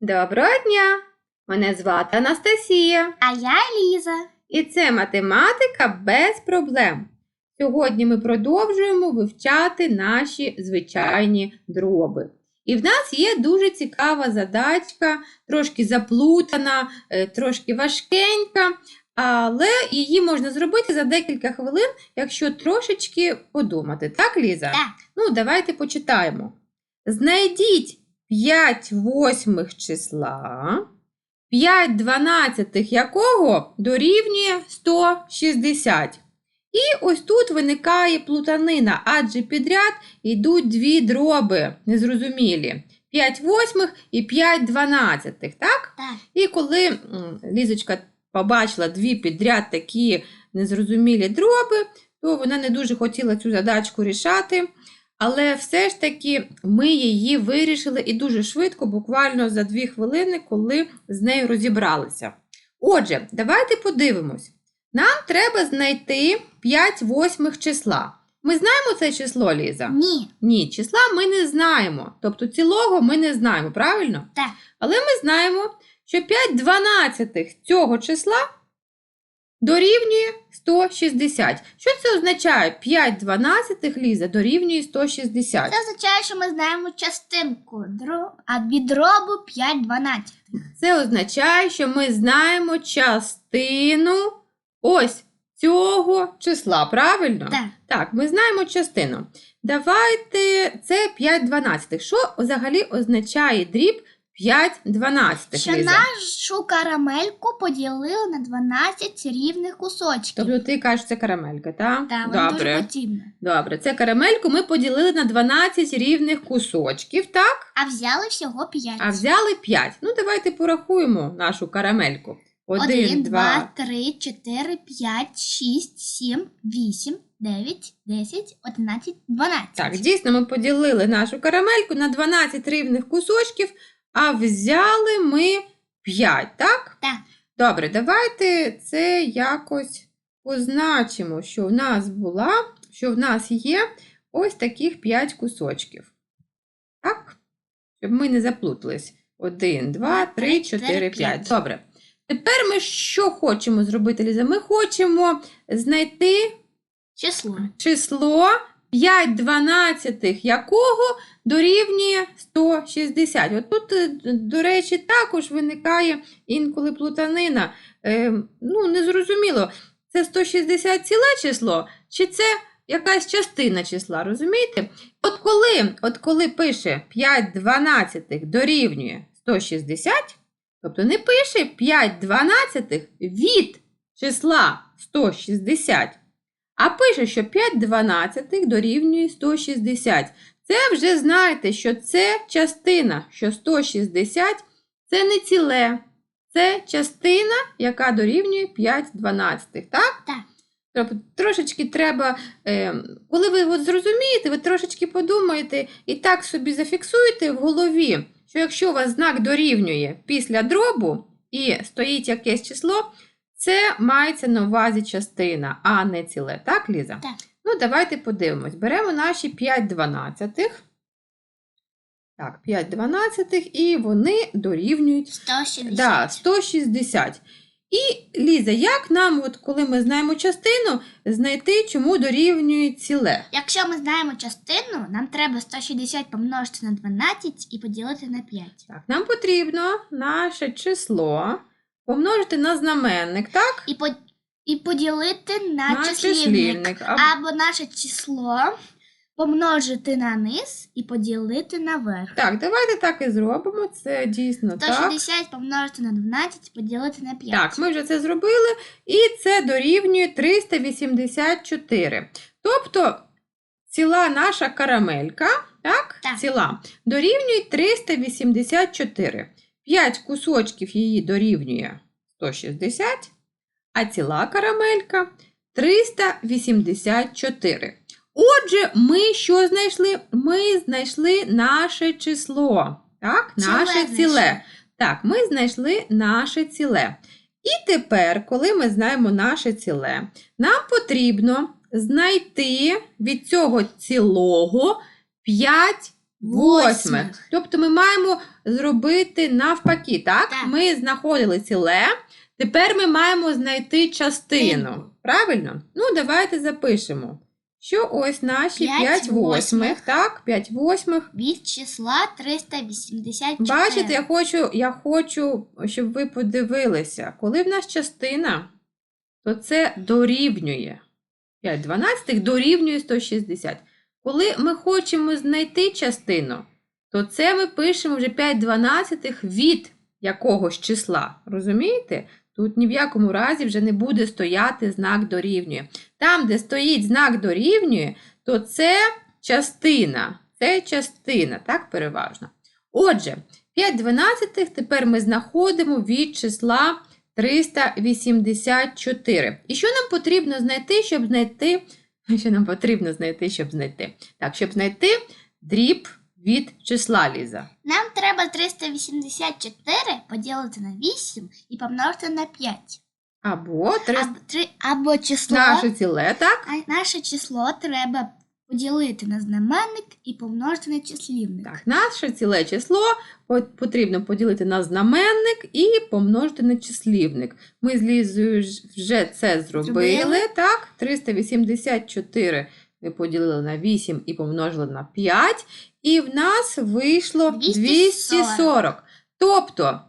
Доброго дня! Мене звати Анастасія, А я Ліза. і це математика без проблем. Сьогодні ми продовжуємо вивчати наші звичайні дроби. І в нас є дуже цікава задачка, трошки заплутана, е, трошки важкенька, але її можна зробити за декілька хвилин, якщо трошечки подумати. Так, Ліза? Так. Ну, давайте почитаємо. Знайдіть 5 восьмих числа, 5 дванадцятих якого дорівнює 160. І ось тут виникає плутанина, адже підряд йдуть дві дроби незрозумілі. 5 восьмих і 5 дванадцятих, так? Так. І коли Лізочка побачила дві підряд такі незрозумілі дроби, то вона не дуже хотіла цю задачку рішати. Але все ж таки ми її вирішили і дуже швидко, буквально за дві хвилини, коли з нею розібралися. Отже, давайте подивимось. Нам треба знайти 5 восьмих числа. Ми знаємо це число, Ліза? Ні. Ні, числа ми не знаємо. Тобто цілого ми не знаємо, правильно? Так. Але ми знаємо, що 5 дванадцятих цього числа дорівнює 160. Що це означає? 5 дванадцятих, Ліза, дорівнює 160. Це означає, що ми знаємо частинку, дро... а від дробу 5 12. Це означає, що ми знаємо частину ось цього числа, правильно? Так. Так, ми знаємо частину. Давайте це 5 дванадцятих. Що взагалі означає дріб 5 дванадцятих, Що Ліза? нашу карамельку поділили на 12 рівних кусочків. Тобто ти кажеш, це карамелька, так? Так, вона дуже Добре. подібна. Добре, це карамельку ми поділили на 12 рівних кусочків, так? А взяли всього 5. А взяли 5. Ну, давайте порахуємо нашу карамельку. 1, 1, 2, 2, 3, 4, 5, 6, 7, 8, 9, 10, 11, 12. Так, дійсно, ми поділили нашу карамельку на 12 рівних кусочків, а взяли ми 5, так? Так. Добре, давайте це якось позначимо, що в нас була, що в нас є ось таких 5 кусочків. Так? Щоб ми не заплутались. 1, 2, 3, 4, 5. Добре. Тепер ми що хочемо зробити, Ліза? Ми хочемо знайти Число. число 5 дванадцятих якого дорівнює 160. От тут, е, до речі, також виникає інколи плутанина. Е, ну, незрозуміло, це 160 ціле число, чи це якась частина числа, розумієте? От коли, от коли пише 5 дванадцятих дорівнює 160, тобто не пише 5 дванадцятих від числа 160, а пише, що 5 дванадцятих дорівнює 160. Це вже знаєте, що це частина, що 160 це не ціле. Це частина, яка дорівнює 5 дванадцятих, так? Так. Тобто трошечки треба, е, коли ви от зрозумієте, ви трошечки подумаєте і так собі зафіксуєте в голові, що якщо у вас знак дорівнює після дробу і стоїть якесь число, це мається на увазі частина, а не ціле. Так, Ліза? Так. Ну, давайте подивимось. Беремо наші 5 дванадцятих. Так, 5 дванадцятих, і вони дорівнюють 160. Да, 160. І, Ліза, як нам, от, коли ми знаємо частину, знайти, чому дорівнює ціле? Якщо ми знаємо частину, нам треба 160 помножити на 12 і поділити на 5. Так, нам потрібно наше число помножити на знаменник, так? І, по... і поділити на, На числівник. числівник. А- Або наше число помножити на низ і поділити на верх. Так, давайте так і зробимо. Це дійсно так. 160 помножити на 12 поділити на 5. Так, ми вже це зробили, і це дорівнює 384. Тобто ціла наша карамелька, так? Так. Ціла, дорівнює 384. 5 кусочків її дорівнює 160, а ціла карамелька 384. Отже, ми що знайшли? Ми знайшли наше число. Так, наше знайшли. ціле. Так, ми знайшли наше ціле. І тепер, коли ми знаємо наше ціле, нам потрібно знайти від цього цілого 5 восьмих. Тобто ми маємо зробити навпаки, так? Так. Ми знаходили ціле, тепер ми маємо знайти частину. Правильно? Ну, давайте запишемо. Що ось наші П'ять 5 восьмих, восьмих. так? 5 восьмих. Від числа 384. Бачите, я хочу, я хочу, щоб ви подивилися, коли в нас частина, то це дорівнює. 5 дванадцятих дорівнює 160. Коли ми хочемо знайти частину, то це ми пишемо вже 5 дванадцятих від якогось числа. Розумієте? Тут ні в якому разі вже не буде стояти знак дорівнює. Там, де стоїть знак дорівнює, то це частина. Це частина, так, переважно. Отже, 5 дванадцятих тепер ми знаходимо від числа 384. І що нам потрібно знайти, щоб знайти, що нам потрібно знайти, щоб знайти? Так, щоб знайти дріб від числа Ліза. Нам треба 384 поділити на 8 і помножити на 5. Або 3... Або, три, або число, наше ціле, так? а наше число треба поділити на знаменник і помножити на числівник. Так, наше ціле число потрібно поділити на знаменник і помножити на числівник. Ми з Лізою вже це зробили, Зробили. так? 384 ми поділили на 8 і помножили на 5, і в нас вийшло 240. 240. Тобто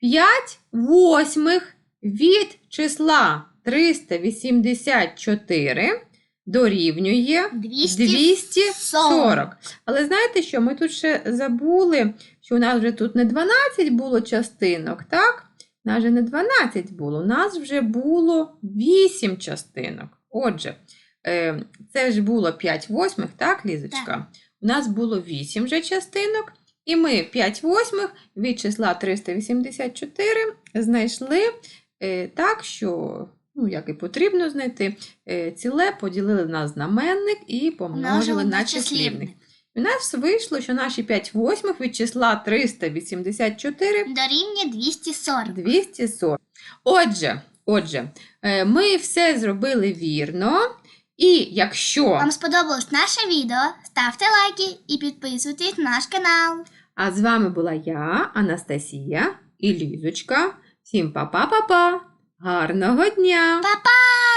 5 восьмих від числа 384 дорівнює 240. Але знаєте що? Ми тут ще забули, що у нас вже тут не 12 було частинок, так? У нас вже не 12 було, у нас вже було 8 частинок. Отже, е, це ж було 5 восьмих, так, Лізочка? У нас було 8 вже частинок, і ми 5 восьмих від числа 384 знайшли е, так, що, ну, як і потрібно знайти, е, ціле поділили на знаменник і помножили на числівник. У нас вийшло, що наші 5 восьмих від числа 384 Дорівнює 240. 240. Отже, отже, е, ми все зробили вірно. І якщо, Вам сподобалось наше відео? Ставте лайки і підписуйтесь на наш канал. а з вами була я, Анастасія і Лізочка. Всім па-па-па-па! Гарного дня! Па-па!